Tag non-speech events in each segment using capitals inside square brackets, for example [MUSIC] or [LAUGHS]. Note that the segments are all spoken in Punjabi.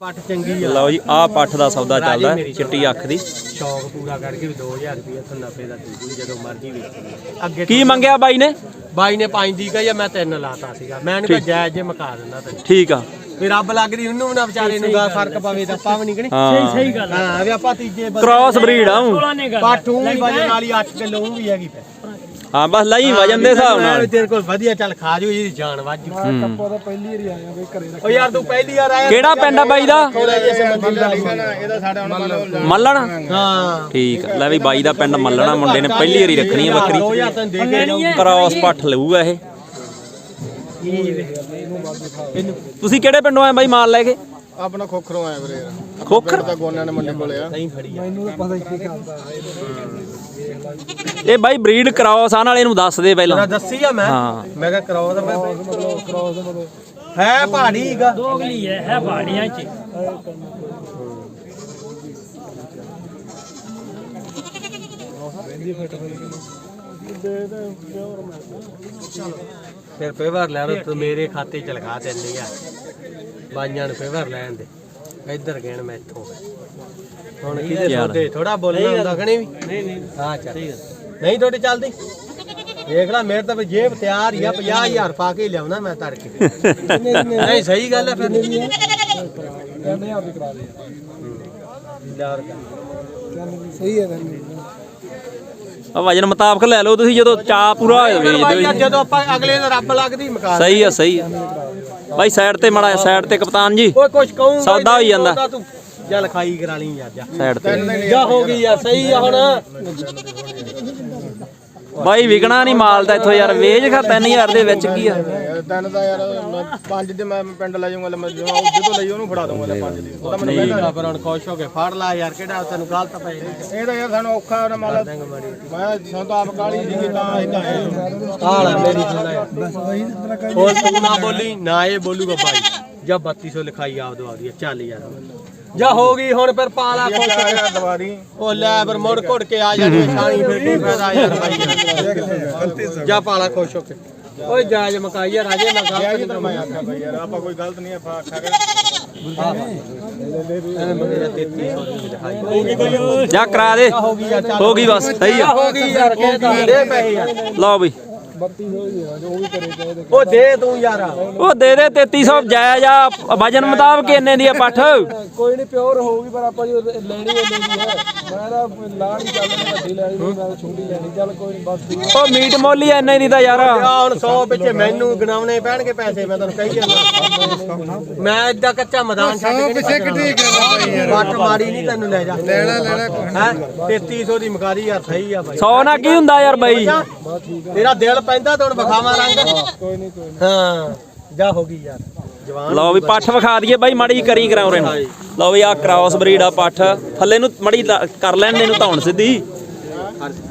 ਪੱਟ ਚੰਗੀ ਆ। ਲਓ ਜੀ ਆਹ ਪੱਠ ਦਾ ਸੌਦਾ ਚੱਲਦਾ ਚਿੱਟੀ ਅੱਖ ਦੀ। ਸ਼ੌਕ ਪੂਰਾ ਕਰਕੇ ਵੀ 2000 ਰੁਪਏ ਤੋਂ 90 ਦਾ ਦੇ ਦੂੰ ਜਦੋਂ ਮਰਜ਼ੀ ਵੇਚ। ਅੱਗੇ ਕੀ ਮੰਗਿਆ ਬਾਈ ਨੇ? ਬਾਈ ਨੇ ਪੰਜ ਦੀ ਕਹੀ ਮੈਂ ਤਿੰਨ ਲਾਤਾ ਸੀਗਾ। ਮੈਂ ਕਿਹਾ ਜਾਇਜ਼ ਜੇ ਮਕਾ ਦਿੰਦਾ ਤੈਨੂੰ। ਠੀਕ ਆ। ਵੀ ਰੱਬ ਲੱਗਦੀ ਉਹਨੂੰ ਵੀ ਨਾ ਵਿਚਾਰੇ ਨੂੰ ਗਾ ਫ਼ਰਕ ਪਵੇ ਤਾਂ ਆਪਾਂ ਵੀ ਨਹੀਂ ਕਣੀ ਹਾਂ ਸਹੀ ਗੱਲ ਹਾਂ। ਵੀ ਆਪਾਂ ਤੀਜੇ ਕ੍ਰਾਸ ਬਰੀਡ ਆ ਊਂ। ਪਾਠੂ ਵੀ ਵਜਨ ਵਾਲੀ 8 ਕਿਲੋ ਵੀ ਹੈਗੀ ਪੈ। ਹਾਂ ਬਸ ਲਈ ਵਜਨ ਦੇ ਹਿਸਾਬ ਨਾਲ। ਤੇਰੇ ਕੋਲ ਵਧੀਆ ਚੱਲ ਖਾ ਜੂ ਇਹਦੀ ਜਾਨ ਵਾਜੂ ਕੱਪਾ ਦਾ ਪਹਿਲੀ ਵਾਰੀ ਆਇਆ ਵੇ ਘਰੇ ਓ ਯਾਰ ਤੂੰ ਪਹਿਲੀ ਵਾਰ ਆਇਆ। ਕਿਹੜਾ ਪਿੰਡ ਆ ਬਾਈ ਦਾ? ਮੱਲਣ ਹਾਂ। ਠੀਕ ਲੈ ਵੀ ਬਾਈ ਦਾ ਪਿੰਡ ਮੱਲਣਾ ਮੁੰਡੇ ਨੇ ਪਹਿਲੀ ਵਾਰੀ ਰੱਖਣੀ ਆ ਬੱਕਰੀ। 2000 ਤੈਨੂੰ ਦੇ ਕੇ ਜਾਊਂ ਕ੍ਰਾਸ ਪੱਠ ਲਊਗਾ ਇਹ। ਤੁਸੀਂ ਕਿਹੜੇ ਪਿੰਡੋਂ ਆਏ ਬਾਈ ਮਾਲ ਲੈ ਕੇ? ਆਪਣਾ ਖੋਖਰੋਂ ਆਇਆ ਵੀਰੇ ਖੋਖਰ? ਤਾਂ ਗੋਨਿਆਂ ਨੇ ਮੰਡੀ ਕੋਲੇ ਆ। ਨਹੀਂ ਫੜੀ ਆ। ਮੈਨੂੰ ਤਾਂ ਪਤਾ ਹੀ ਕੀ ਕਰਦਾ। ਇਹ ਬਾਈ ਬਰੀਡ ਕ੍ਰਾਸ ਆ ਨਾਲ ਇਹਨੂੰ ਦੱਸ ਦੇ ਪਹਿਲਾਂ। ਦੱਸੀ ਆ ਮੈਂ। ਹਾਂ। ਮੈਂ ਕਿਹਾ ਕਰਾਓ ਤਾਂ ਮੈਂ ਹੈ ਪਹਾੜੀ ਹੀਗਾ ਦੋਗਲੀ ਹੈ ਹੈ ਪਹਾੜੀਆਂ 'ਚ। ਫਿਰ ਪੇਵਰ ਲੈ ਰੋ ਤੂੰ ਮੇਰੇ ਖਾਤੇ ਚ ਲਗਾ ਦਿੰਦੀ ਆ। ਬਾਈਆਂ ਨੂੰ ਪੇਵਰ ਲੈਣ ਦੇ। ਇੱਧਰ ਗਹਿਣ ਮੈਂ ਇੱਥੋਂ। ਹੁਣ ਕਿਹਦੇ। ਸੌਦੇ ਥੋੜਾ ਬੋਲਣਾ ਹੁੰਦਾ ਖਣੀ ਵੀ? ਨਹੀਂ ਨਹੀਂ। ਹਾਂ ਚੱਲ। ਨਹੀਂ ਤੁਹਾਡੀ ਚੱਲਦੀ? ਦੇਖ ਲੈ ਮੇਰੇ ਤਾਂ ਜੇਬ ਤਿਆਰ ਹੀ ਆ 50000 ਪਾ ਕੇ ਲਿਆਉਣਾ ਮੈਂ ਤੜਕੇ। [LAUGHS] ਨਹੀਂ ਸਹੀ ਗੱਲ ਹੈ ਫਿਰ। ਕਹਿੰਦੇ ਆ ਵੀ ਕਰਾ ਦੇ। ਯਾਰ ਕਹਿੰਦੇ ਸਹੀ ਹੈ ਆ ਵਜਨ ਮੁਤਾਬਕ ਲੈ ਲਓ ਤੁਸੀਂ ਜਦੋਂ ਚਾ ਪੂਰਾ ਹੋ ਜਾਵੇ ਬਾਈ ਜਦੋਂ ਆਪਾਂ ਅਗਲੇ ਨੂੰ ਰੱਬ ਲੱਗਦੀ ਮਕਾ ਸਹੀ ਆ ਸਹੀ ਆ। ਬਾਈ ਸਾਈਡ ਤੇ ਮੜਾ ਸਾਈਡ ਤੇ ਕਪਤਾਨ ਜੀ। ਓਏ ਕੁਛ ਕਹੂੰ ਸੌਦਾ ਹੋਈ ਜਾਂਦਾ। ਤੂੰ। ਜਾ ਲਿਖਾਈ ਕਰਾ ਲਈ ਯਾਰ ਜਾ। ਸਾਈਡ ਤੇ। ਜਾ ਹੋ ਗਈ ਯਾਰ ਸਹੀ ਆ ਹੁਣ। ਬਾਈ ਵਿਕਣਾ ਨਹੀਂ ਮਾਲ ਦਾ ਇੱਥੋਂ ਯਾਰ ਵੇਚ ਖਾ 3000 ਦੇ ਵਿੱਚ ਕੀ ਆ? ਤੈਨੂੰ ਤਾਂ ਯਾਰ ਮੈਂ ਪੰਜ ਦੇ ਮੈਂ ਪਿੰਡ ਲੈ ਜਾਊਂਗਾ ਲੈ ਮੈਂ ਜਦੋਂ ਜਦੋਂ ਲਈ ਉਹਨੂੰ ਫੜਾ ਦਊਂਗਾ ਲੈ ਪੰਜ ਦੇ। ਉਹ ਤਾਂ ਮੈਨੂੰ ਨਹੀਂ ਪਰ ਹੁਣ ਖੁਸ਼ ਹੋ ਕੇ ਫੜ ਲਾ ਯਾਰ ਕਿਹੜਾ ਤੈਨੂੰ ਗਲਤ ਪਏ ਇਹ ਤਾਂ ਯਾਰ ਸਾਨੂੰ ਔਖਾ ਨਾ ਮੰਨ ਲਾ ਮੈਂ ਸਾਨੂੰ ਤਾਂ ਆਪ ਕਾਲੀ ਸੀ ਤਾਂ ਇਦਾਂ ਹੈ ਹਾਲ ਮੇਰੀ ਸੁਣਾ ਬਸ ਵਹੀ ਤੇਰਾ ਕਹਿ ਹੋਰ ਤੂੰ ਨਾ ਬੋਲੀ ਨਾ ਇਹ ਬੋਲੂਗਾ ਬਾਈ ਜਾਂ 3200 ਲਿਖਾਈ ਆਪ ਦਵਾ ਦੀ ਚੱਲ ਯਾਰ। ਜਾ ਹੋ ਗਈ ਹੁਣ ਫਿਰ ਪਾ ਲਾ ਖੁਸ਼। ਹੋ ਕੇ। ਦਵਾਰੀ ਉਹ ਲੈ ਪਰ ਮੁੜ ਘੁੜ ਕੇ ਆ ਜਾਣੀ ਛਾਣੀ ਫਿਰ ਕੀ ਫਾਇਦਾ ਯਾਰ ਯਾਰ। ਜਾ ਪਾ ਲਾ ਖੁਸ਼ ਹੋ ਕੇ। ਓਏ ਜਾਜ ਮਕਾਈ ਯਾਰ ਅਜੇ ਮੈਂ ਗਲਤ ਨਹੀਂ ਮੈਂ ਆਖਿਆ ਬਈ ਯਾਰ ਆਪਾਂ ਕੋਈ ਗਲਤ ਨਹੀਂ ਆਪਾਂ ਆਖਿਆ ਕਰ ਇਹਨੇ ਮੰਗੇ 3300 ਦੀ ਲਿਖਾਈ ਜਾ ਕਰਾ ਦੇ। ਹੋ ਗਈ ਬਸ ਸਹੀ ਆ। ਹੋ ਗਈ ਯਾਰ ਦੇ ਪੈਸੇ ਯਾਰ। ਲਓ ਬਈ 3200 ਹੀ ਆ। ਜੋ ਵੀ ਕਰੇ ਚਾਹੀਦੇ ਉਹ ਦੇ ਤੂੰ ਯਾਰ। ਉਹ ਦੇ ਦੇ 3300 ਜਾਇਜ਼ ਆ। ਵਜਨ ਮੁਤਾਬਕ ਇੰਨੇ ਦੀ ਆ ਪੱਠ। ਕੋਈ ਨਹੀਂ ਪਿਓਰ ਹੋਊਗੀ ਪਰ ਆਪਾਂ ਜੋ ਲੈਣੀ ਹੈ ਲੈਣੀ ਹੈ ਮੈਂ ਤਾਂ ਲਾ ਨਹੀਂ ਚੱਲਣੀ ਵੱਡੀ ਲੈਣੀ ਮੈਂ ਤਾਂ ਛੋਟੀ ਲੈਣੀ ਚੱਲ ਕੋਈ ਨਹੀਂ ਬਸ ਠੀਕ ਉਹ ਮੀਟ ਮੋਲੀ ਇੰਨੇ ਦੀ ਤਾਂ ਯਾਰ। ਆ ਹੁਣ 100 ਪਿੱਛੇ ਮੈਨੂੰ ਗਣਾਉਣੇ ਪੈਣਗੇ ਪੈਸੇ ਮੈਂ ਤੁਹਾਨੂੰ ਕਹੀ ਜਾਂਦਾ। ਮੈਂ ਏਦਾਂ ਕੱਚਾ ਮੈਦਾਨ ਛੱਡ ਕੇ ਪਿੱਛੇ ਕਿੱਡੀ ਬੱਟ ਮਾਰੀ ਨਹੀਂ ਤੈਨੂੰ ਲੈ ਜਾ। ਲੈਣਾ ਲੈਣਾ ਹੈ? 3300 ਦੀ ਮਕਾਰੀ ਯਾਰ ਸਹੀ ਆ ਬਾਈ। 100 ਨਾ ਕੀ ਹੁੰਦਾ ਯਾਰ ਬਾਈ? ਤੇਰਾ ਦਿਲ ਪੈਂਦਾ ਤਾਂ ਹੁਣ ਵਿਖਾਵਾਂ ਰੰਗ। ਕੋਈ ਨਹੀਂ ਕੋਈ ਹਾਂ ਜਾ ਹੋ ਗਈ ਯਾਰ। ਲਓ ਵੀ ਪੱਠ ਵਿਖਾ ਦਈਏ ਬਾਈ ਮੜੀ ਕਰੀ ਕਰਾਉ ਰੇ ਨੂੰ ਲਓ ਵੀ ਆ ਕ੍ਰਾਸ ਬਰੀਡ ਆ ਪੱਠ। ਥੱਲੇ ਨੂੰ ਮੜੀ ਕਰ ਲੈਣ ਦੇ ਇਹਨੂੰ ਧੌਣ ਸਿੱਧੀ।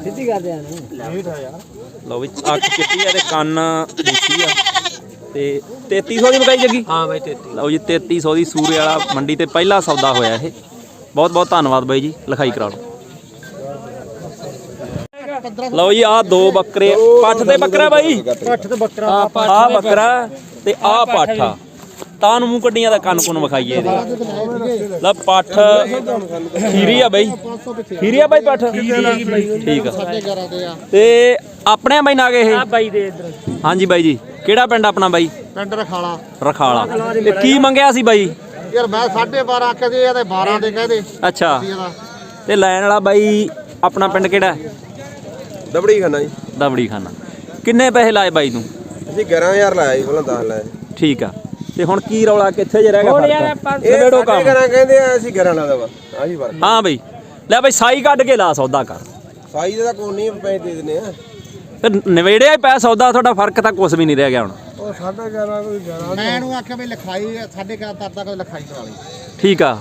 ਸਿੱਧੀ ਕਰਦੇ ਆ ਲਓ ਵੀ ਅੱਖ ਚਿੱਟੀ ਆ ਤੇ ਕੰਨ ਦੂਸੀ ਆ। ਤੇ 3300 ਦੀ ਮਕਾਈ ਜੱਗੀ? ਹਾਂ ਬਾਈ 33 ਲਓ ਜੀ 3300 ਦੀ ਸੂਰੇ ਵਾਲਾ ਮੰਡੀ ਤੇ ਪਹਿਲਾ ਸੌਦਾ ਹੋਇਆ ਇਹ। ਬਹੁਤ ਬਹੁਤ ਧੰਨਵਾਦ ਬਾਈ ਜੀ ਲਿਖਾਈ ਕਰਾ ਲਓ। ਲਓ ਜੀ ਆ ਦੋ ਬੱਕਰੇ ਪੱਠ ਤੇ ਬੱਕਰਾ ਬਾਈ? ਪੱਠ ਤੇ ਬੱਕਰਾ। ਆ ਬੱਕਰਾ ਤੇ ਆ ਪੱਠਾ ਤਾਂ ਨੂੰ ਮੂੰਹ ਕੱਢੀਆਂ ਦਾ ਕੰਨ ਕੁਨ ਵਿਖਾਈਏ ਇਹਦੇ। ਲੈ ਪੱਠ ਖੀਰੀ ਆ ਬਾਈ। ਖੀਰੀ ਆ ਬਾਈ ਪੱਠ? ਠੀਕ ਆ। ਤੇ ਆਪਣੇ ਬਾਈ ਨਾਗੇ ਇਹ? ਆ ਬਾਈ ਦੇ ਇਧਰ। ਹਾਂਜੀ ਬਾਈ ਜੀ। ਕਿਹੜਾ ਪਿੰਡ ਆਪਣਾ ਬਾਈ? ਪਿੰਡ ਰਖਾਲਾ। ਰਖਾਲਾ। ਤੇ ਕੀ ਮੰਗਿਆ ਸੀ ਬਾਈ? ਯਾਰ ਮੈਂ 12.5 ਆਖਿਆ ਸੀ ਇਹ ਤੇ 12 ਦੇ ਕਹਦੇ। ਅੱਛਾ। ਤੇ ਲੈਣ ਵਾਲਾ ਬਾਈ ਆਪਣਾ ਪਿੰਡ ਕਿਹੜਾ ਹੈ? ਦਬੜੀ ਖਾਨਾ ਜੀ। ਦਬੜੀ ਖਾਨਾ ਕਿੰਨੇ ਪੈਸੇ ਲਾਏ ਬਾਈ ਤੂੰ? ਅਸੀਂ 11000 ਲਾਇਆ ਜੀ ਪਹਿਲਾਂ 10 ਲਾਇਆ ਠੀਕ ਆ। ਤੇ ਹੁਣ ਕੀ ਰੌਲਾ ਕਿੱਥੇ ਜੇ ਰਹਿ ਗਿਆ ਫ਼ਰਕ? ਨਿਬੇੜੋ ਕੰਮ। ਘਰਾਂ ਕਹਿੰਦੇ ਆ ਅਸੀਂ ਘਰਾਂ ਲਾਦਾ ਵਾ ਆਹੀ ਫ਼ਰਕ। ਹਾਂ ਬਈ। ਲੈ ਬਾਈ ਸਾਈ ਕੱਢ ਕੇ ਲਾ ਸੌਦਾ ਕਰ। ਸਾਈ ਦਾ ਤਾਂ ਕੋਈ ਨਹੀਂ ਪੈਸੇ ਦੇ ਦਿੰਦੇ ਆ। ਫਿਰ ਨਵੇੜਿਆ ਹੀ ਪੈ ਸੌਦਾ ਤੁਹਾਡਾ ਫ਼ਰਕ ਤਾਂ ਕੁਝ ਵੀ ਨਹੀਂ ਰਹਿ ਗਿਆ ਹੁਣ। ਉਹ 11.5 ਕੋਈ 11 ਮੈਂ ਇਹਨੂੰ ਆਖਿਆ ਵੀ ਲਿਖਾਈ ਸਾਡੇ ਘਰ ਤੱਕ ਤੱਕ ਲਿਖਾਈ ਕਰਾ ਲਈ। ਠੀਕ ਆ।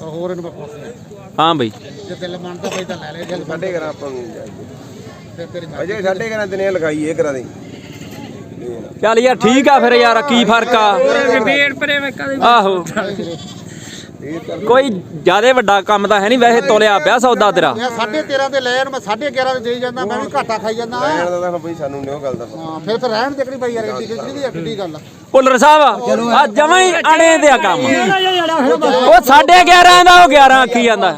ਤਾਂ ਹੋਰ ਇਹਨੂੰ ਬਖਸ਼ ਨਹੀਂ ਹਾਂ ਬਈ। ਜੇ ਦਿਲ ਮੰਨਦਾ ਪਈ ਤਾਂ ਲੈ ਲੈ ਜੇ ਸਾਡੇ ਘਰਾਂ ਆਪਾਂ ਨੂੰ ਜਾਈਏ ਫਿਰ ਤੇਰੀ ਅਜੇ ਸਾਡੇ ਘਰਾਂ ਦਿਨੇ ਲਗਾਈ ਇਹ ਘਰਾਂ ਦੀ। ਚੱਲ ਯਾਰ ਠੀਕ ਆ ਫਿਰ ਯਾਰ ਕੀ ਫ਼ਰਕ ਆ? ਆਹੋ। ਕੋਈ ਜ਼ਿਆਦਾ ਵੱਡਾ ਕੰਮ ਤਾਂ ਹੈ ਨਹੀਂ ਵੈਸੇ ਤੋਲਿਆ ਪਿਆ ਸੌਦਾ ਤੇਰਾ। ਇਹ ਸਾਢੇ 13 ਦੇ ਲੈ ਜਾਣ ਮੈਂ ਸਾਢੇ 11 ਦੇ ਦੇਈ ਜਾਂਦਾ ਮੈਂ ਵੀ ਘਾਟਾ ਖਾਈ ਜਾਂਦਾ। ਰਹਿਣ ਦਾ ਤਾਂ ਬਈ ਸਾਨੂੰ ਨਹੀਂ ਉਹ ਗੱਲ ਦਾ ਹਾਂ ਫਿਰ ਫਿਰ ਰਹਿਣ ਦੇ ਕਿਹੜੀ ਬਾਈ ਯਾਰ ਏਡੀ ਕਿਹੜੀ ਕਿਹੜੀ ਗੱਲ ਆ। ਭੁੱਲਰ ਸਾਹਿਬ ਆ ਜਮਾਂ ਹੀ ਅਣੇ ਦੇ ਆ ਕੰਮ ਉਹ 11.5 ਦਾ ਉਹ 11 ਆਖੀ ਜਾਂਦਾ।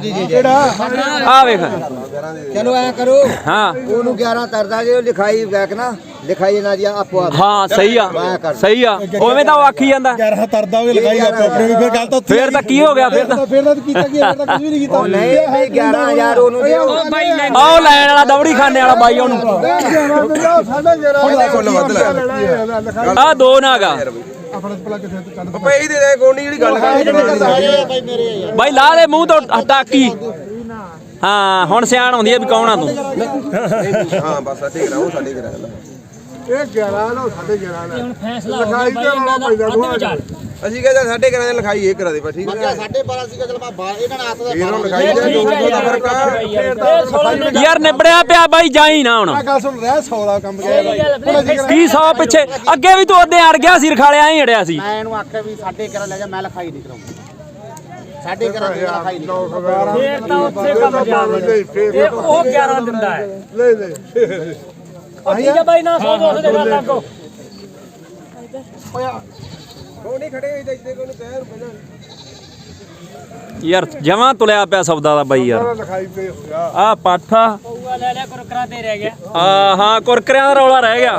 ਆ ਵੇਖ। ਚਲੋ ਐ ਕਰੋ। ਹਾਂ। ਉਹਨੂੰ 11 ਤਰਦਾ ਜੇ ਲਿਖਾਈ ਬੈਕ ਨਾ। ਲਿਖਾਈ ਨਾ ਜੀ ਆਪੋ ਆਪ ਹਾਂ ਸਹੀ ਆ ਸਹੀ ਆ ਉਵੇਂ ਤਾਂ ਉਹ ਆਖੀ ਜਾਂਦਾ 11 ਤਰਦਾ ਵੀ ਲਗਾਈ ਆਪੋ ਆਪਣੇ ਵੀ ਫਿਰ ਗੱਲ ਤਾਂ ਫੇਰ ਤਾਂ ਕੀ ਹੋ ਗਿਆ ਫਿਰ ਤਾਂ ਫਿਰ ਤਾਂ ਕੀਤਾ ਕੀ ਫਿਰ ਤਾਂ ਕੁਝ ਵੀ ਨਹੀਂ ਕੀਤਾ ਉਹ ਨਹੀਂ ਬਈ 11000 ਉਹਨੂੰ ਦਿਓ ਆਹ ਲੈਣ ਵਾਲਾ ਦਵੜੀ ਖਾਣੇ ਵਾਲਾ ਬਾਈ ਉਹਨੂੰ ਆ ਦੋ ਨਾਗਾ ਪਈ ਦੇ ਦੇ ਕੋਣੀ ਜਿਹੜੀ ਗੱਲ ਕਰ ਬਾਈ ਲਾ ਦੇ ਮੂੰਹ ਤੋਂ ਟਾਕੀ ਹਾਂ ਹੁਣ ਸਿਆਣ ਆਉਂਦੀ ਆ ਵੀ ਕੌਣ ਆ ਤੂੰ ਹਾਂ ਬਸ ਸਾਡੇ ਕਰਾ ਉਹ ਸਾਡੇ ਕਰਾ ਹੁਣ ਫੈਸਲਾ ਹੋ ਗਿਆ ਬਾਈ ਇਹਨਾਂ ਦਾ ਅੱਧ ਵਿਚਾਰ ਅਸੀਂ ਕਹਿੰਦੇ ਸਾਡੇ ਕਰਾ ਦੇ ਲਿਖਾਈ ਇਹ ਕਰਾ ਦੇ ਬਸ ਠੀਕ ਹੈ। ਸਾਢੇ 12 ਸੀਗਾ ਚਲ ਮੈਂ ਬਾਹਰ ਇਹਨਾਂ ਨੇ ਹੱਥ ਦਾ ਫਿਰ ਉਹ ਲਿਖਾਈ ਦੇ ਦੋ ਸੌ ਦਾ ਫ਼ਰਕ ਆ ਇਹ 16 ਨੇ ਯਾਰ ਨਿਬੜਿਆ ਪਿਆ ਬਾਈ ਜਾਈ ਨਾ ਹੁਣ। ਗੱਲ ਸੁਣ ਰਿਹਾ 100 ਦਾ ਕੰਮ ਇਹ ਕੀ ਸੌ ਪਿੱਛੇ? ਅੱਗੇ ਵੀ ਤੂੰ ਉਹਦੇ ਅੜ ਗਿਆ ਸੀ ਰਖਾਲਿਆ ਹੀ ਅੜਿਆ ਸੀ। ਮੈਂ ਇਹਨੂੰ ਆਖਿਆ ਵੀ ਸਾਢੇ 11 ਲੈ ਜਾ ਮੈਂ ਲਿਖਾਈ ਨਹੀਂ ਕਰਾਉਂਗਾ ਸਾਢੇ 11 ਦੀ ਲਿਖਾਈ ਨਹੀਂ ਫੇਰ ਤਾਂ ਉੱਥੇ ਕੰਮ ਜਾ ਇਹ ਉਹ 11 ਦਿੰਦਾ ਹੈ। ਨਹੀਂ ਨਹੀਂ। ਉਹ ਠੀਕ ਹੈ ਬਾਈ ਨਾ 100 200 ਦੇ ਗੱਲ ਲੱਗੋ ਕੋਣੀ ਖੜੇ ਹੋਈ ਇੱਥੇ ਕੋਨੂੰ ਕਹਿ ਪਹਿਲਾਂ ਯਾਰ ਜਮਾਂ ਤੁਲਿਆ ਪਿਆ ਸੌਦਾ ਦਾ ਬਾਈ ਯਾਰ। ਆ। ਪਾਠਾ ਪਊਆ ਲੈ ਲਿਆ ਕੁਰਕਰਾ ਤੇ ਰਹਿ ਗਿਆ। ਆ ਹਾਂ ਕੁਰਕਰਿਆਂ ਦਾ ਰੌਲਾ ਰਹਿ ਗਿਆ।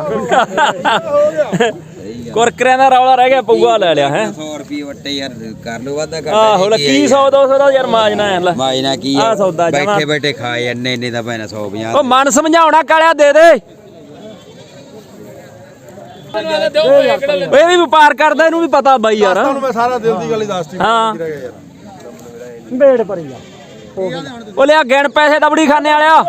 ਕੁਰਕਰਿਆਂ ਦਾ ਰੌਲਾ ਰਹਿ ਗਿਆ ਪਊਆ ਲੈ ਲਿਆ ਹੈ। 100 ਰੁਪਏ ਵੱਟੇ ਯਾਰ ਕਰ ਲੋ ਵਾਦਾ ਕਰ ਆਹੋ ਲੈ ਕੀ 100 200 ਦਾ ਯਾਰ ਮਾਜਨਾ ਹੈ ਲੈ। ਮਾਇਨਾ ਕੀ ਆਹ ਸੌਦਾ ਜਮਾਂ- ਬੈਠੇ ਬੈਠੇ ਖਾਏ ਇੰਨੇ ਇੰਨੇ ਦਾ ਪੈਣਾ 150 ਉਹ ਮਨ ਸਮਝਾਉਣਾ ਕਾਲਿਆ ਦੇ ਦੇ। ਇਹ ਵੀ ਵਪਾਰ ਕਰਦਾ ਇਹਨੂੰ ਵੀ ਪਤਾ ਬਾਈ ਯਾਰ। ਤੁਹਾਨੂੰ ਮੈਂ ਸਾਰਾ ਦਿਲ ਦੀ ਗੱਲ ਹੀ ਦੱਸਤੀ ਹਾਂ। ਬੇੜ ਭਰੀ ਜਾ ਉਹ ਲਿਆ ਗਿਣ ਪੈਸੇ ਦਬੜੀ ਖਾਨੇ ਵਾਲਿਆ।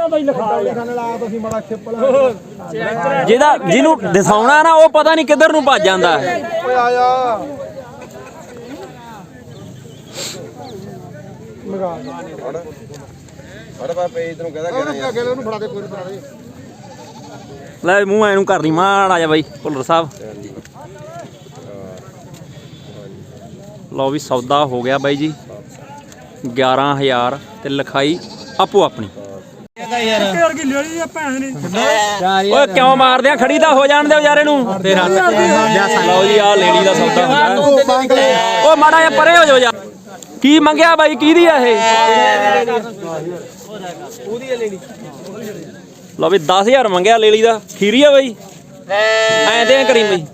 ਜਿਹਦਾ ਜਿਹਨੂੰ ਦਿਸਾਉਣਾ ਨਾ ਉਹ ਪਤਾ ਨਹੀਂ ਕਿੱਧਰ ਨੂੰ ਭੱਜ ਜਾਂਦਾ ਹੈ। ਓਏ ਆ ਜਾ। ਫੜ। ਪਾ ਪਈ ਤੈਨੂੰ ਕਹਦਾ ਕਹਿਣਾ ਅੱਗੇ ਉਹਨੂੰ ਫੜਾ ਦੇ ਕੋਈ ਫੜਾ ਦੇ। ਲੈ ਮੂੰਹ ਐਨੂੰ ਕਰ ਲਈ ਮਾੜਾ ਜਾ ਬਾਈ ਭੁੱਲਰ ਸਾਹਿਬ। ਲਓ ਵੀ ਸੌਦਾ ਹੋ ਗਿਆ ਬਾਈ ਜੀ। 11000 ਤੇ ਲਿਖਾਈ ਆਪੋ ਆਪਣੀ। ਓਏ ਕਿਉਂ ਮਾਰਦੇ ਆ? ਖੜੀ ਤਾਂ ਹੋ ਜਾਣ ਦੇ ਵਿਚਾਰੇ ਨੂੰ। ਤੇਰਾ ਲਓ ਜੀ ਆ ਲੇਡੀ ਦਾ ਸੌਦਾ ਹੋ ਗਿਆ। ਓ ਮਾੜਾ ਜਿਹਾ ਪਰੇ ਹੋ ਜਾਓ ਯਾਰ। ਕੀ ਮੰਗਿਆ ਬਾਈ? ਕਿਹਦੀ ਆ ਇਹ? ਉਹਦੀ ਲੈਣੀ ਲਓ ਵੀ 10000 ਮੰਗਿਆ ਲੇਲੀ ਦਾ। ਖੀਰੀ ਆ ਬਾਈ। ਐਂ ਦੇ ਕਰੀ ਬਈ।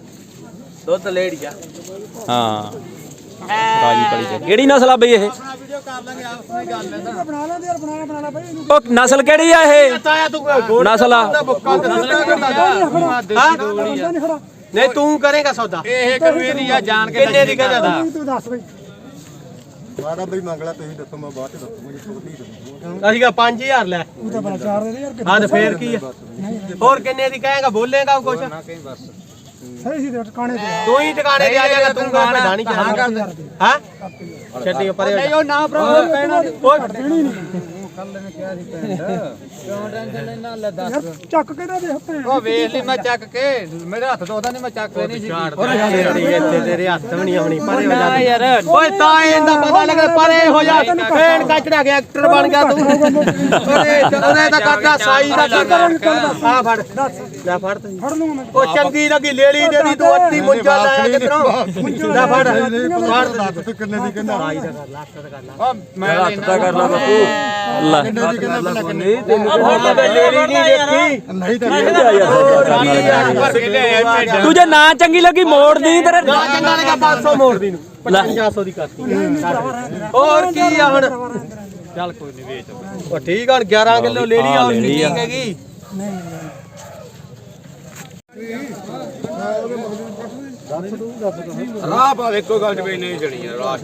ਦੁੱਧ ਲੇੜੀ ਆ। ਹਾਂ। ਰਾਜੀ ਪੜੀ ਚ ਕਿਹੜੀ ਨਸਲ ਆ ਬਈ ਇਹ? ਉਹ ਨਸਲ ਕਿਹੜੀ ਆ ਇਹ? ਤੂੰ ਨਸਲ ਆ। ਨਹੀਂ ਤੂੰ ਕਰੇਗਾ ਸੌਦਾ। ਇਹ ਕਰੂ ਇਹਦੀ ਆ ਜਾਣ ਕੇ ਕਿੰਨੇ ਦੀ ਕਹਿੰਦਾ ਮਾੜਾ ਬਈ ਮੰਗ ਲੈ ਤੁਸੀਂ ਦੱਸੋ ਮੈਂ ਬਾਅਦ ਚ ਦੱਸੂਗਾ ਅਸੀਂ ਕਾ 5000 ਲੈ। ਉਹ ਤਾਂ ਬੜਾ 4 ਦੇ ਯਾਰ ਹਾਂ ਤੇ ਫੇਰ ਕੀ ਆ? ਹੋਰ ਕਿੰਨੇ ਦੀ ਕਹੇਗਾ ਬੋਲੇਗਾ ਕੁਛ? ਸਹੀ ਸੀ ਟਿਕਾਣੇ ਤੇ। ਤੂੰ ਹੀ ਟਿਕਾਣੇ ਤੇ ਆ ਜਾਗਾ ਤੂੰ ਕਾ ਭੇਡਾ ਨਹੀਂ ਚਾਹਦਾ ਹਾਂ? ਛੱਡੀ ਪਰੇ ਨਹੀਂ ਉਹ ਨਾ ਭਰਾ ਕਹਿਣਾ ਉਹ ਵੇਖ ਲਈ ਮੈਂ ਚੱਕ ਕੇ। ਮੇਰੇ ਹੱਥ ਤੋਂ ਉਹਦਾ ਨਹੀਂ ਮੈਂ ਚੱਕ ਨਹੀਂ ਸੀ। ਇੱਥੇ ਤੇਰੇ ਹੱਥ ਵੀ ਨਹੀਂ ਆਉਣੀ ਪਰੇ ਹੋ ਜਾ ਯਾਰ। ਓਏ ਤਾਂ ਇਹਦਾ ਪਤਾ ਲੱਗੇ ਪਰੇ ਹੋ ਜਾ। ਫੇਣ ਕੱਚੜਾ ਗਿਆ ਐਕਟਰ ਬਣ ਗਿਆ ਤੂੰ। ਉਹਨੇ ਉਹਨੇ ਤਾਂ ਕਰਦਾ ਸਾਈ ਦਾ ਕਰਦਾ। ਆ ਫੜ। ਲੈ ਫੜ ਤੂੰ। ਫੜ ਲੂੰਗਾ ਮੈਂ ਉਹ ਚੰਗੀ ਲੱਗੀ ਲੇਲੀ ਦੇ ਦੀ ਤੂੰ ਅੱਤੀ ਮੁੰਜਾ ਲਾਇਆ ਕਿਧਰੋਂ। ਲੈ। ਫੜ ਫੜ। ਤੂੰ ਕਿੰਨੇ ਦੀ ਕਹਿੰਦਾ ਸਾਈ ਦਾ ਕਰ ਲੱਖ ਦਾ ਕਰ ਲਾ। ਮੈਂ ਤਾਂ ਕਰ ਲਾ ਬਾਪੂ ਲੈ ਤਾਂ ਲੇਲੀ ਨਹੀਂ ਦੇਖੀ। ਨਹੀਂ ਤਾਂ ਤੂੰ ਜੇ ਨਾ ਚੰਗੀ ਲੱਗੀ ਮੋੜ ਦੀ ਤੇਰੇ ਨਾ ਚੰਗਾ ਲਗਾ 500 ਮੋੜ ਦੀ ਨੂੰ। 5500 ਦੀ ਕਰਤੀ। ਹੋਰ ਕੀ ਆ ਹੁਣ? ਚੱਲ ਕੋਈ ਨਹੀਂ ਵੇਚ। ਉਹ ਠੀਕ ਆ ਹੁਣ 11 ਕਿਲੋ ਲੈ ਲਈ ਆ। ਲੈ ਰਾਹ ਪਾ ਵੇਖੋ ਗੱਲ ਚ ਬਈ ਨਹੀਂ ਜਣੀ ਯਾਰ ਰਾਹ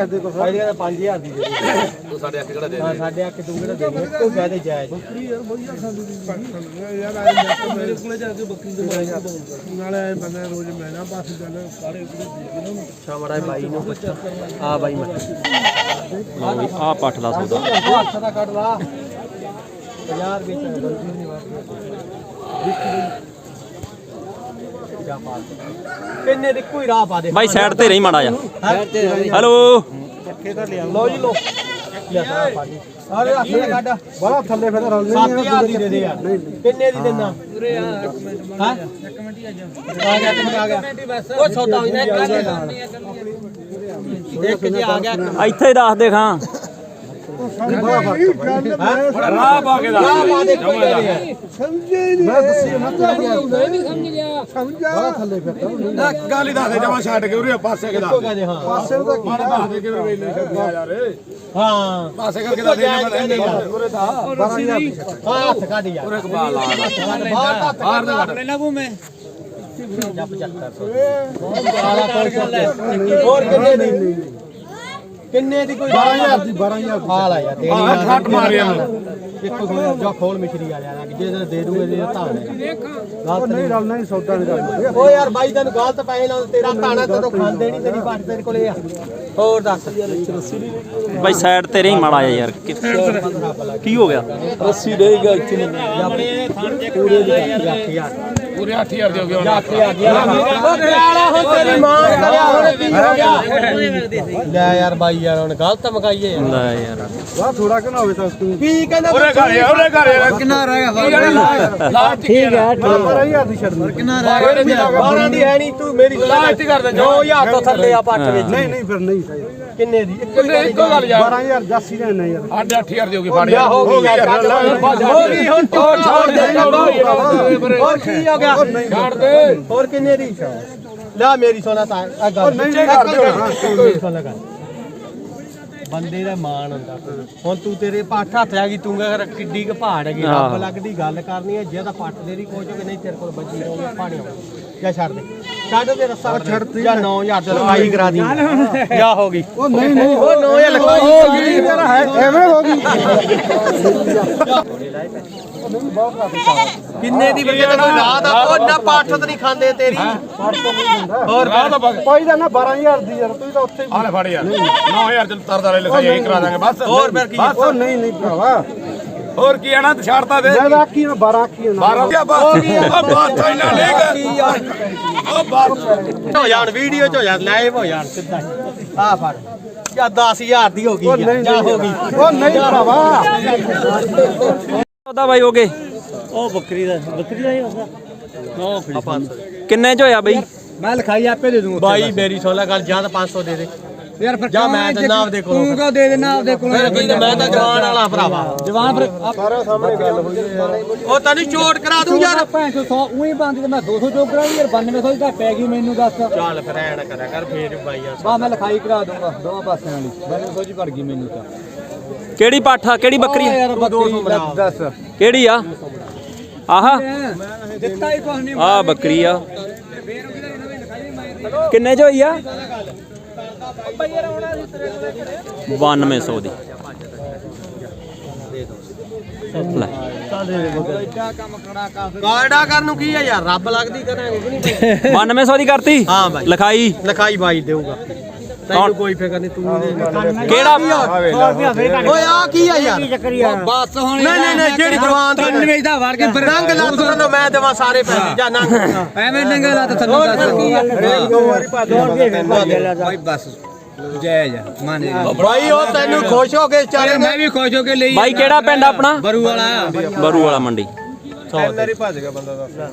ਇਹਦੇ ਕੋਲ 5000 ਦੀ ਦੇ ਦੇ ਤੂੰ ਸਾਡੇ ਅੱਖ ਕਿਹੜਾ ਦੇ ਹਾਂ ਸਾਡੇ ਆ ਕੇ ਤੂੰ ਕਿਹੜਾ ਦੇ ਦੇ? ਕੋਈ ਫਾਇਦੇ ਜਾਇਜ਼ ਨਾਲੇ ਬੰਦੇ ਰੋਜ਼ ਮੈਨਾ ਪਾਸ ਜਾਣਾ ਸਾਰੇ ਅੱਛਾ ਮੜਾ ਬਾਈ ਨੂੰ ਪੁੱਛ। ਆ ਬਾਈ ਮੈਂ ਲਓ ਵੀ ਆ ਪੱਠ ਦਾ ਸੌਦਾ। ਹੱਥ ਦਾ ਕੱਢ ਲਾ। 50 ਵਿੱਚ ਗਲਤੀ ਨਹੀਂ ਕਿੰਨੇ ਦੀ ਕੋਈ ਰਾਹ ਪਾ ਦੇ। ਬਾਈ ਸਾਈਡ ਤੇ ਰਹੀ ਮਾੜਾ ਜਾ ਹੈਲੋ ਲਓ ਜੀ ਲਓ। ਲੈ ਆ ਪਾਣੀ ਆਰੇ ਹੱਥ ਨਾਲ ਕੱਢ। ਬੜਾ ਥੱਲੇ ਫਿਰ ਰਲ 7000 ਦੀ ਦੇ ਦੇ ਯਾਰ ਕਿੰਨੇ ਦੀ ਦਿੰਦਾ? ਉਰੇ ਆ ਇੱਕ ਮਿੰਟ ਹਾਂ? ਇੱਕ ਮਿੰਟ ਹੀ ਆ ਜਾ। ਆ ਗਿਆ ਇੱਕ ਮਿੰਟ ਆ ਗਿਆ। ਉਹ ਸੌਦਾ ਹੋਈ ਨਾ ਇੱਕ ਜੀ ਆ ਗਿਆ ਇੱਥੇ ਹੀ ਦੱਸ ਦੇ ਖਾਂ। ਰਾਹ ਪਾ ਕੇ ਰਾਹ ਪਾ ਦੇ ਕੋਈ ਗੱਲ ਨਹੀਂ ਮੈਂ ਦੱਸੀ ਨਾ ਗੱਲ ਹੀ। ਦੱਸ ਦੇ ਜਮਾ ਛੱਡ ਕੇ ਉਰੇ ਪਾਸੇ ਕਿਦਾ ਕਹਿੰਦੇ ਹਾਂ ਪਾਸੇ ਨੂੰ ਤਾਂ ਦੱਸ ਦੇ ਕਿਵੇਂ ਵੇਲੇ ਛੱਡਿਆ ਯਾਰ ਹਾਂ ਪਾਸੇ ਕਰਕੇ ਦੱਸ ਦੇ ਇਹਨੇ ਉਰੇ ਦਾ 12000 ਦੀ ਹਾਂ ਹੱਥ ਕੱਢ ਯਾਰ ਉਰੇ ਕਬਾਲ ਆ ਬਾਹਰ ਹੱਥ ਕੱਢ ਲੈਣਾ ਘੂਮੇ ਹੋਰ ਕਿੰਨੇ ਦੀ ਕਿੰਨੇ ਦੀ ਕੋਈ 12000 ਦੀ 12000 ਦੀ। ਹਾਲ ਆ ਯਾਰ ਦੇਣੀ ਆਹ ਖੱਟ ਮਾਰਿਆ ਇੱਕੋ ਖੋਲ ਜਾ ਖੋਲ ਮਿਸ਼ਰੀ ਆ ਯਾਰ ਜੇ ਦੇ ਦੂਗੇ ਦੇ ਧਾਨ ਉਹ ਨਹੀਂ ਰਲਣਾ ਹੀ ਸੌਦਾ ਨਹੀਂ ਰਲਣਾ ਓ ਯਾਰ ਬਾਈ ਤੈਨੂੰ ਗਲਤ ਪੈਸੇ ਲਾਉਂ ਤੇਰਾ ਧਾਣਾ ਤੈਨੂੰ ਖਾਂਦੇ ਨਹੀਂ ਤੇਰੀ ਬਾਟ ਤੇਰੇ ਕੋਲੇ ਆ। ਹੋਰ ਦੱਸ। ਬਾਈ ਸਾਈਡ ਤੇ ਰਹੀ ਮਾੜਾ ਯਾਰ। ਕਿ- ਹੋ ਗਿਆ? ਰੱਸੀ ਰਹੇਗਾ ਇੱਥੇ ਆਪਣੇ ਥਣ ਦੀ ਰੱਖ ਯਾਰ। ਪੂਰੇ 8000 ਦੇ ਹੋ ਗਏ ਹੁਣ। ਰੱਖ ਯਾਰ ਉਹ ਕਰਾਲਾ ਹੁਣ ਤੇਰੀ ਮਾਂ ਕਰਿਆ ਹੁਣ ਕੀ ਹੋ ਗਿਆ ਲੈ ਯਾਰ ਬਾਈ ਯਾਰ ਹੁਣ ਗਲਤ ਮਕਾਈਏ ਲੈ ਯਾਰ। ਵਾਹ ਥੋੜਾ ਕਿ ਨਾ ਹੋਵੇ ਤਾਂ ਤੂੰ। ਕੀ ਕਹਿੰਦਾ ਉਰੇ ਘਰ ਉਰੇ ਘਰ ਕਿੰਨਾ ਰਹਿ ਗਿਆ ਲਾਸਟ ਠੀਕ ਹੈ 12000 ਦੀ ਛੱਡਣੀ ਕਿੰਨਾ 12 ਦੀ ਹੈ ਨਹੀਂ ਤੂੰ ਮੇਰੀ ਲਾਸਟ ਕਰ ਦੇ 9000 ਤੋਂ ਥੱਲੇ ਆ ਪੱਟ ਵਿੱਚ। ਨਹੀਂ ਨਹੀਂ ਫਿਰ ਨਹੀਂ ਸਹੀ। ਕਿੰਨੇ ਦੀ? ਇੱਕੋ ਗੱਲ ਯਾਰ। 12000 ਜਾਸੀ ਦਾ ਨਹੀਂ ਯਾਰ। ਸਾਢੇ 8000 ਦੀ ਹੋ ਗਈ ਫੜ ਲਿਆ ਹੋ ਯਾਰ ਹੋ ਗਈ ਹੁਣ ਟੋੜ ਛੋੜ ਦੇ ਹੋਰ ਕੀ ਹੋ ਗਿਆ? ਛੱਡ ਦੇ। ਹੋਰ ਕਿੰਨੇ ਦੀ? ਲੈ ਮੇਰੀ ਸੋਨਾ ਤਾਂ ਆ ਗੱਲ। ਨਹੀਂ, ਨਹੀਂ ਕਰ ਦਿਓ, ਹਾਂ, ਮੇਰੀ ਸੁਣ ਗੱਲ ਬੰਦੇ ਦਾ ਮਾਣ ਹੁੰਦਾ। ਹੁਣ ਤੂੰ ਤੇਰੇ ਪੱਠ ਹੱਥ ਆ ਗਈ ਤੂੰ ਕਹਿੰਦਾ ਕਿੱਡੀ ਕੁ ਪਹਾੜ ਹੈਗੀ ਰੱਬ। ਲੱਗਦੀ ਗੱਲ ਕਰਨੀ ਹੈ ਜੇ ਤਾਂ ਪੱਠ ਤੇਰੀ ਕੋਚ ਹੋ ਕੇ ਨਹੀਂ ਤੇਰੇ ਕੋਲ ਬੱਜੀ ਰਹੂਗੀ ਪਾਣੀ ਜਾਂ ਛੱਡ ਦੇ। ਛੱਡ ਦੇ ਰਸਾ ਛੱਡਤੀ ਜਾਂ 9000 ਤੇ ਲਖਾਈ ਕਰਾ ਦੀ। ਜਾ ਹੋ ਗਈ। ਉਹ ਨਹੀਂ ਨਹੀਂ। ਉਹ 9000 ਲਖਾਈ ਹੋ ਗਈ ਯਾਰ ਹੈ ਐਵੇਂ ਹੋ ਗਈ। ਕਿੰਨੇ ਦੀ ਵਜੇ ਤੈਨੂੰ ਰਾਤ ਆ ਉਹ ਨਾ ਪਾਠ ਤਾਂ ਨਹੀਂ ਖਾਂਦੇ ਤੇਰੀ। ਹੋਰ ਪਾਈ ਦਾ ਨਾ 12000 ਦੀ ਯਾਰ ਤੂੰ ਤਾਂ ਉੱਥੇ ਹੀ- ਆ ਲੈ ਫੜ ਯਾਰ। 9000 ਚ ਤਰਦਾ ਲੈ ਲਿਖਾਈ ਇਹੀ ਕਰਾ ਦਾਂਗੇ। ਬਸ। ਹੋਰ ਫਿਰ ਕੀ? ਉਹ ਨਹੀਂ ਨਹੀਂ ਭਰਾਵਾ। ਹੋਰ ਕੀ ਆਣਾ? ਤੂੰ ਛੱਡਤਾ ਦੇ। ਜਦ ਆਖੀ ਨਾ 12 ਆਖੀ ਨਾ। 12 ਦੀ ਬਸ। ਉਹ ਬਾਤ ਤਾਂ ਇਹਨਾਂ ਲੈ ਗਏ ਉਹ ਬਾਤ ਹੋ ਜਾਣ ਵੀਡੀਓ ਚ ਹੋ ਜਾਣ ਲਾਈਵ ਹੋ ਜਾਣ ਸਿੱਧਾ ਆ ਫੜ। ਜਾਂ 10000 ਦੀ ਹੋ ਗਈ ਨਹੀਂ ਜਾਂ ਹੋ ਗਈ। ਉਹ ਨਹੀਂ ਭਰਾਵਾ। ਉਹਦਾ ਬਾਈ ਹੋ ਗਏ। ਉਹ ਬੱਕਰੀ ਦਾ ਬੱਕਰੀ ਦਾ ਹੀ ਹੁੰਦਾ। ਕਿੰਨੇ ਚ ਹੋਇਆ ਬਈ? ਮੈਂ ਲਿਖਾਈ ਆਪੇ ਦੇ ਦੂੰਗਾ ਬਾਈ ਮੇਰੀ ਸੋਲਾ ਗੱਲ ਜਾਂ ਤਾਂ 500 ਦੇ ਦੇ। ਯਾਰ ਫਿਰ ਜਾਂ ਮੈਂ ਤੇ ਨਾਮ ਦੇ ਕੋਲੋਂ ਤੂੰ ਕੋ ਦੇ ਦੇ ਨਾਮ ਦੇ ਕੋਲੋਂ? ਫਿਰ ਮੈਂ ਤਾਂ ਜਵਾਨ ਵਾਲਾ ਭਰਾਵਾ। ਜਵਾਨ ਫਿਰ ਸਾਰਾ ਸਾਹਮਣੇ ਗੱਲ ਹੋਈ ਯਾਰ। ਉਹ ਤੈਨੂੰ ਚੋਟ ਕਰਾ ਦੂੰ ਯਾਰ। ਭੈਣ ਚੋ 100 ਉਹੀ ਬੰਦ ਤੇ ਮੈਂ 200 ਚੋਕਰਾ ਵੀ ਯਾਰ 9200 ਦੀ ਤਾਂ ਪੈ ਗਈ ਮੈਨੂੰ ਦੱਸ। ਚੱਲ ਫਿਰ ਐ ਨਾ ਕਰਿਆ ਕਰ ਫੇਰ ਬਾਈ ਯਾਰ ਬਾ ਮੈਂ ਲਿਖਾਈ ਕਰਾ ਦੂੰਗਾ ਦੋਵਾਂ ਪਾਸਿਆਂ ਵਾਲੀ। 9200 ਦੀ ਪੜ ਗਈ ਮੈਨੂੰ ਤਾਂ। ਕਿਹੜੀ ਪਾਠਾ ਕਿਹੜੀ ਬੱਕਰੀ ਆ? ਯਾਰ ਬੱਕਰੀ ਬਣਾ। ਦੱਸ। ਕਿਹੜੀ ਆ? ਆਹਾ? ਦਿੱਤਾ ਹੀ ਕੁਝ ਨਹੀਂ ਆ ਬੱਕਰੀ ਆ। ਕਿੰਨੇ ਚ ਹੋਈ ਆ? 9200 ਦੀ। ਲੈ। ਕਾਰਡਾ ਕਰਨ ਨੂੰ ਕੀ ਆ ਯਾਰ? ਰੱਬ ਲੱਗਦੀ ਕਰਾਂਗੇ ਕਿ ਨਹੀਂ 9200 ਦੀ ਕਰਤੀ? ਹਾਂ ਬਾਈ। ਲਿਖਾਈ। ਲਿਖਾਈ ਬਾਈ ਦੇਊਗਾ। ਤੈਨੂੰ ਕੋਈ ਫਿਕਰ ਨਹੀਂ ਤੂੰ ਦੇ ਕਿਹੜਾ? ਓਏ ਆ ਕੀ। ਆ ਯਾਰ? ਬਸ ਹੁਣ ਨਹੀਂ ਨਹੀਂ ਨਹੀਂ ਜਿਹੜੀ ਜਵਾਨ ਤੇ 99 ਦਾ ਵਰਗ ਨੰਗ ਲੱਤ ਥੱਲੋਂ ਮੈਂ ਦੇਵਾਂ ਸਾਰੇ ਪੈਸੇ ਜਾਂ ਨੰਗ ਐਵੇਂ ਨੰਗਾ ਲੱਤ ਥੱਲੋਂ ਦੱਸ। ਦੋ ਵਾਰੀ ਪਾ ਦੋ ਭਾਈ ਬਸ ਜੈ ਜੈ ਮਾਨ ਭਾਈ ਉਹ ਤੈਨੂੰ ਖੁਸ਼ ਹੋ ਕੇ ਚਾਰੇ ਮੈਂ ਵੀ ਖੁਸ਼ ਹੋ ਕੇ ਲਈ ਭਾਈ ਕਿਹੜਾ ਪਿੰਡ ਆਪਣਾ? ਬਰੂ ਵਾਲਾ ਬਰੂ ਵਾਲਾ ਮੰਡੀ ਤੇਰੀ ਭੱਜ ਗਿਆ ਬੰਦਾ ਦੱਸ।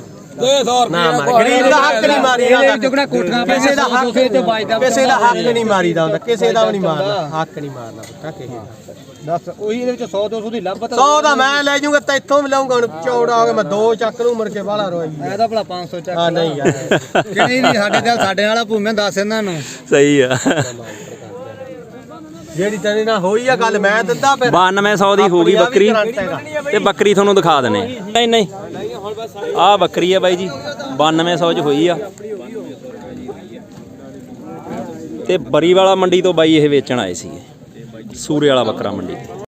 200 ਦਾ ਮੈਂ ਲੈ ਜਾਊਂਗਾ ਤੇ ਇੱਥੋਂ ਮੈਂ ਦੋ ਚੱਕ ਨੂੰ ਕੇ ਸਾਡੇ ਦੱਸ ਇਹਨਾਂ ਸਹੀ ਆ। ਜਿਹੜੀ ਤੇਰੇ ਨਾਲ ਹੋਈ ਆ ਗੱਲ ਮੈਂ ਦਿੰਦਾ ਫਿਰ। 9200 ਦੀ ਹੋ ਗਈ ਬੱਕਰੀ। ਤੇ ਬੱਕਰੀ ਤੁਹਾਨੂੰ ਦਿਖਾ ਦਨੇ ਨਹੀਂ ਨਹੀਂ। ਆ ਬੱਕਰੀ ਆ ਬਾਈ ਜੀ। 9200 ਚ ਹੋਈ ਆ। ਤੇ ਬਰੀ ਵਾਲਾ ਮੰਡੀ ਤੋਂ ਬਾਈ ਇਹ ਵੇਚਣ ਆਏ ਸੀਗੇ। ਸੂਰੇ ਵਾਲਾ ਬੱਕਰਾ ਮੰਡੀ